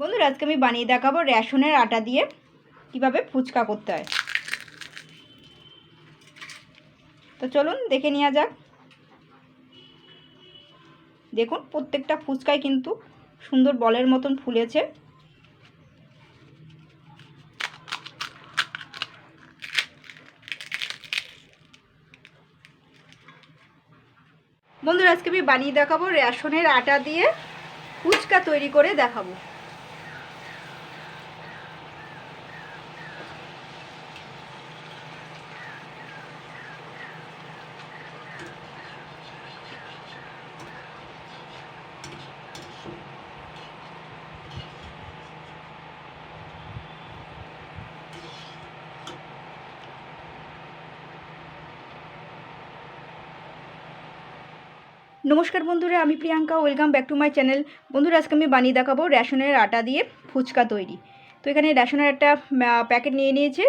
বন্ধুরা, আজকে আমি বানিয়ে দেখাবো রেশনের আটা দিয়ে কীভাবে ফুচকা করতে হয়। তো চলুন দেখে নেওয়া যাক। দেখুন, প্রত্যেকটা ফুচকাই কিন্তু সুন্দর বলের মতন ফুলেছে। বন্ধুরা, আজকে আমি বানিয়ে দেখাবো রেশনের আটা দিয়ে ফুচকা তৈরি করে দেখাবো। নমস্কার বন্ধুরা, আমি Priyanka welcome back to my channel বন্ধুরা, আজকে আমি বানিয়ে দেখাবো রেশনের আটা দিয়ে ফুচকা তৈরি। তো এখানে রেশনের একটা প্যাকেট নিয়ে নিয়েছে,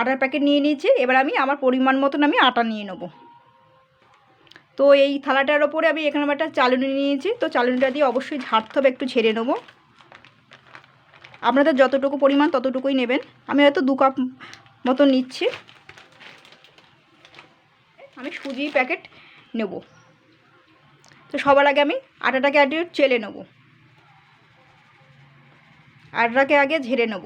আটার প্যাকেট নিয়ে নিয়েছে, এবার আমি আমার পরিমাণ মতন আমি আটা নিয়ে নেব। তো এই থালাটার ওপরে আমি এখানে একটা চালুনি নিয়েছি, তো চালুনিটা দিয়ে অবশ্যই ঝাড়তে হবে, একটু ছেড়ে নেব। আপনাদের যতটুকু পরিমাণ ততটুকুই নেবেন। আমি হয়তো দু কাপ মতো নিচ্ছি। আমি সুজি প্যাকেট নেব। তো সবার আগে আমি আটাটাকে আগে চেলে নেব। আটাটাকে আগে ঝেড়ে নেব।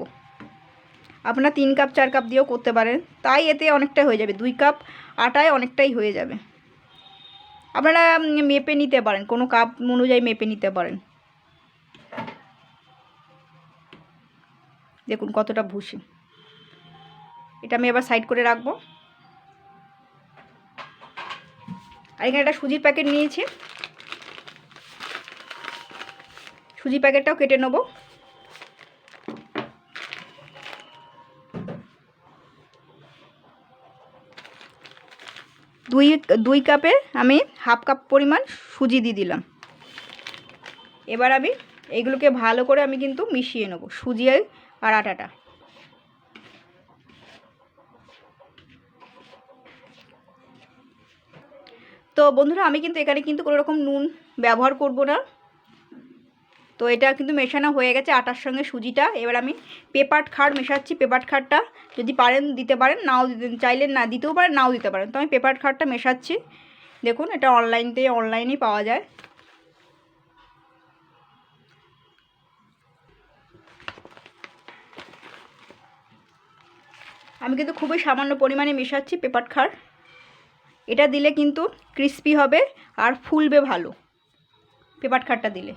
আপনারা তিন কাপ, চার কাপ দিয়েও করতে পারেন। তাই এতে অনেকটাই হয়ে যাবে। দুই কাপ আটায় অনেকটাই হয়ে যাবে। আপনারা মেপে নিতে পারেন। কোনো কাপ অনুযায়ী মেপে নিতে পারেন। দেখুন কতটা ভুসি। এটা আমি এবার সাইড করে রাখব। আর এখানে একটা সুজির প্যাকেট নিয়েছি। সুজি প্যাকেটটাও কেটে নেব। দুই দুই কাপে আমি হাফ কাপ পরিমাণ সুজি দিয়ে দিলাম। এবার আমি এগুলোকে ভালো করে আমি কিন্তু মিশিয়ে নেব, সুজি আর আটাটা। তো বন্ধুরা, আমি কিন্তু এখানে কিন্তু কোনো রকম নুন ব্যবহার করব না। তো এটা কিন্তু মেশানো হয়ে গেছে আটার সঙ্গে সুজিটা। এবার আমি পেপার খাড় মেশাচ্ছি, পেপার খাড়টা। যদি পারেন দিতে পারেন, নাও চাইলে না দিতেও পারেন, নাও দিতে পারেন। তো আমি পেপার খাড়টা মেশাচ্ছি। দেখুন, এটা অনলাইনতে, অনলাইনেই পাওয়া যায়। আমি কিন্তু খুবই সামান্য পরিমাণে মেশাচ্ছি পেপার খাড়। এটা দিলে কিন্তু ক্রিস্পি হবে আর ফুলবে ভালো, পেপার খাড়টা দিলে।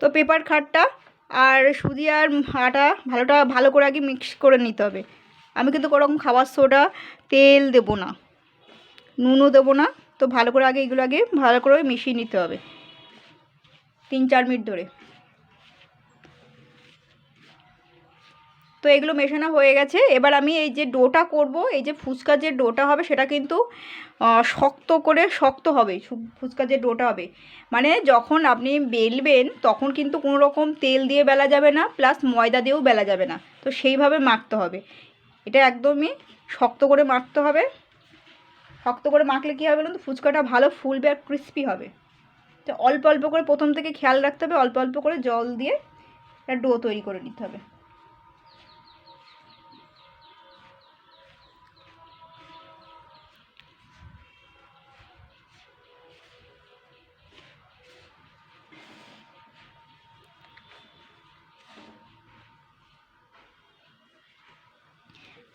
তো পেপার খাটটা আর সুদি আর আটা ভালোটা ভালো করে আগে মিক্স করে নিতে হবে। আমি কিন্তু কোনোরকম খাবার সোডা তেল দেবো না। নুনও দেবো না। তো ভালো করে আগে এগুলো আগে ভালো করে মিশিয়ে নিতে হবে। তিন চার মিনিট ধরে। তো এগুলো মেশানো হয়ে গেছে। এবার আমি এই যে ডোটা করব, এই যে ফুচকার যে ডোটা হবে সেটা কিন্তু শক্ত করে, শক্ত হবে ফুচকার যে ডোটা হবে। মানে যখন আপনি বেলবেন তখন কিন্তু কোনো রকম তেল দিয়ে বেলা যাবে না প্লাস ময়দা দিয়েও বেলা যাবে না। তো সেইভাবে মাখতে হবে। এটা একদমই শক্ত করে মাখতে হবে। শক্ত করে মাখলে কী হবে বলুন তো? ফুচকাটা ভালো ফুলবে আর ক্রিস্পি হবে। তো অল্প অল্প করে প্রথম থেকে খেয়াল রাখতে হবে, অল্প অল্প করে জল দিয়ে একটা ডো তৈরি করে নিতে হবে।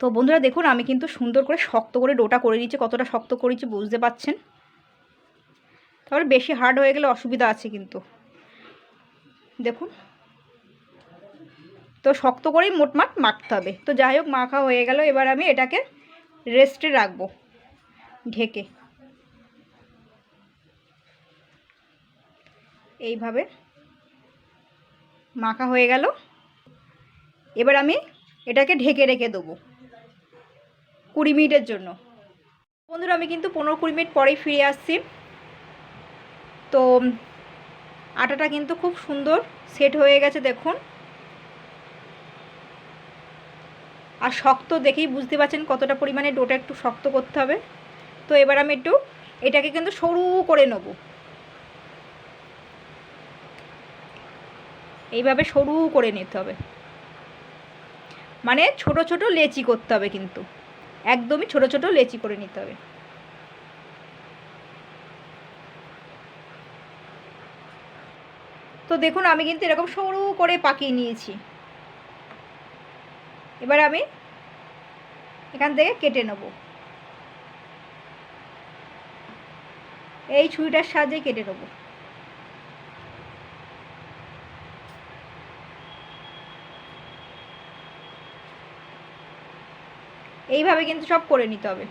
তো বন্ধুরা দেখুন, আমি কিন্তু সুন্দর করে শক্ত করে ডোটা করে নিচ্ছি কতটা শক্ত করেছি বুঝতে পাচ্ছেন? তাহলে বেশি হার্ড হয়ে গেলে অসুবিধা আছে কিন্তু। দেখুন। তো শক্ত করেই মোটমাট মাখতে হবে। তো যাই হোক, মাখা হয়ে গেল। এবার আমি এটাকে রেস্টে রাখব ঢেকে। এইভাবে মাখা হয়ে গেল। এবার আমি এটাকে ঢেকে রেখে দেবো। কুড়ি মিনিটের জন্য। বন্ধুরা, আমি কিন্তু পনেরো কুড়ি মিনিট পরেই ফিরে আসছি। তো, আটাটা কিন্তু খুব সুন্দর সেট হয়ে গেছে, দেখুন। আর শক্ত দেখেই বুঝতে পারছেন কতটা পরিমাণে ডোটা একটু শক্ত করতে হবে। তো, এবার আমি একটু এটাকে কিন্তু সরু করে নেব। এইভাবে সরু করে নিতে হবে। মানে ছোট ছোট লেচি করতে হবে কিন্তু। একদমই ছোট ছোট লেচি করে নিতে হবে। তো দেখুন, আমি কিন্তু এরকম সরু করে পাকিয়ে নিয়েছি। এবার আমি এখান থেকে কেটে নেব। এই ছুরিটার সাহায্যে কেটে নেব। এইভাবে কিন্তু সব করে নিতে হবে।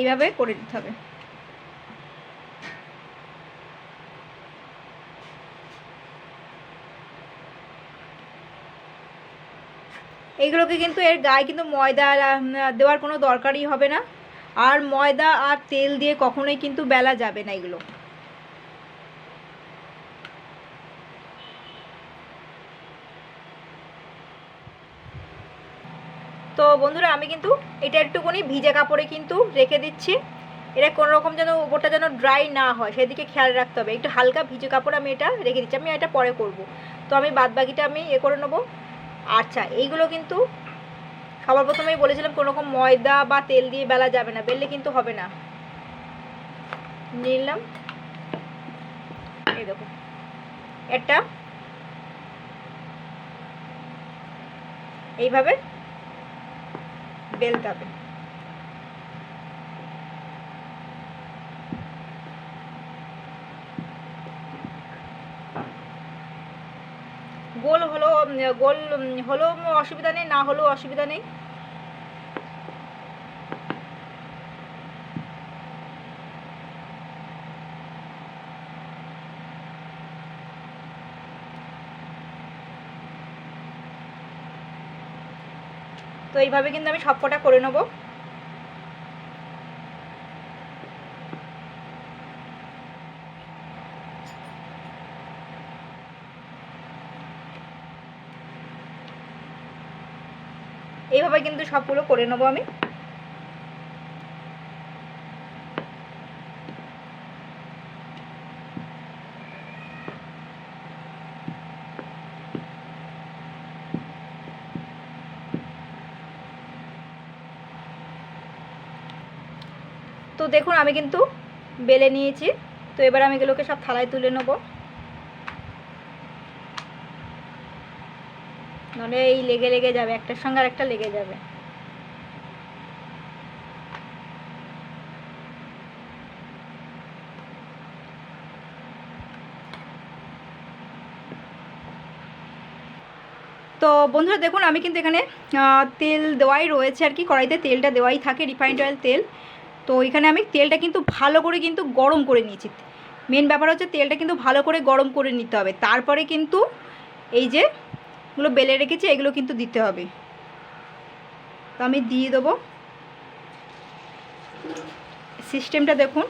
এইভাবে করে দিতে হবে। এইগুলোকে কিন্তু এর গায়ে কিন্তু ময়দা দেওয়ার কোনো দরকারই হবে না। আর ময়দা আর তেল দিয়ে কখনোই কিন্তু বেলা যাবে না এগুলো। তো বন্ধুরা, আমি কিন্তু এটা একটুখানি ভিজে কাপড়ে কিন্তু রেখে দিচ্ছি। এটা কোনো রকম যেন ওপরটা যেন ড্রাই না হয়, সেদিকে খেয়াল রাখতে হবে। একটু হালকা ভিজে কাপড় আমি এটা রেখে দিচ্ছি। আমি এটা পরে করব। তো আমি বাদ বাকিটা আমি এ করে নেব। আচ্ছা এইগুলো কিন্তু সবার প্রথমেই বলেছিলাম কোনো রকম ময়দা বা তেল দিয়ে বেলা যাবে না। বেললে কিন্তু হবে না। নিলাম। এই দেখো। একটা। এইভাবে বেলতে গোল হলো গোল হলেও অসুবিধা নেই না হলেও অসুবিধা নেই। তো এইভাবে কিন্তু আমি সবকটা করে নেব। এইভাবে কিন্তু সবগুলো করে নেব আমি। তো দেখুন, আমি কিন্তু বেলে নিয়েছি। তো এবার আমি এগুলোকে সব থালায় তুলে নেব। নাহলে এই লেগে লেগে যাবে, একটার সঙ্গে আর একটা লেগে যাবে। তো বন্ধুরা, দেখুন, আমি কিন্তু এখানে তেল দেওয়াই রয়েছে আর কি। কড়াইতে তেলটা দেওয়াই থাকে রিফাইন্ড অয়েল তেল। তো এখানে আমি তেলটা কিন্তু ভালো করে কিন্তু গরম করে নিয়েছি। মেন ব্যাপার হচ্ছে তেলটা কিন্তু ভালো করে গরম করে নিতে হবে। তারপরে কিন্তু এই যে এগুলো বেলে রেখেছি, এগুলো কিন্তু দিতে হবে। তো আমি দিয়ে দেবো। সিস্টেমটা দেখুন।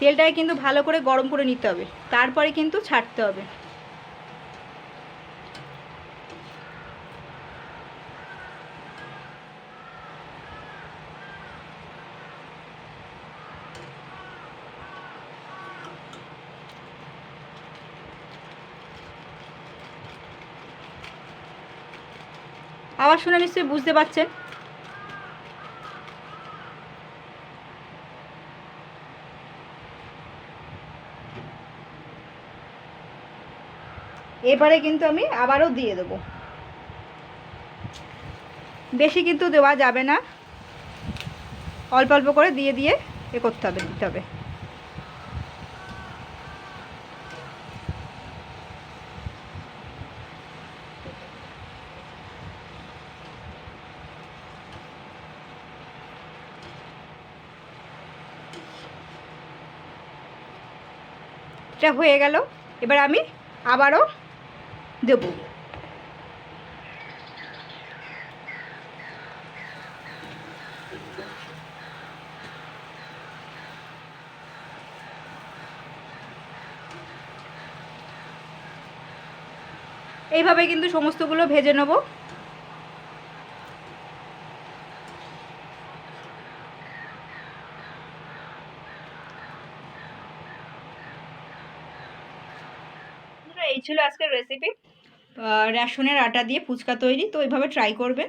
তেলটাকে কিন্তু ভালো করে গরম করে নিতে হবে। তারপরে কিন্তু ছাড়তে হবে। আবার শুনে নিশ্চয়ই বুঝতে পারছেন? এবারে কিন্তু আমি আবারও দিয়ে দেবো। বেশি কিন্তু দেওয়া যাবে না। অল্প অল্প করে দিয়ে দিয়ে এ করতে হবে, দিতে হবে। এটা হয়ে গেল। এবার আমি আবারও দেবো। এইভাবে কিন্তু সমস্তগুলো ভেজে নেব। এই ছিল আজকের রেসিপি রেশনের আটা দিয়ে ফুচকা তৈরি তো এইভাবে ট্রাই করবেন।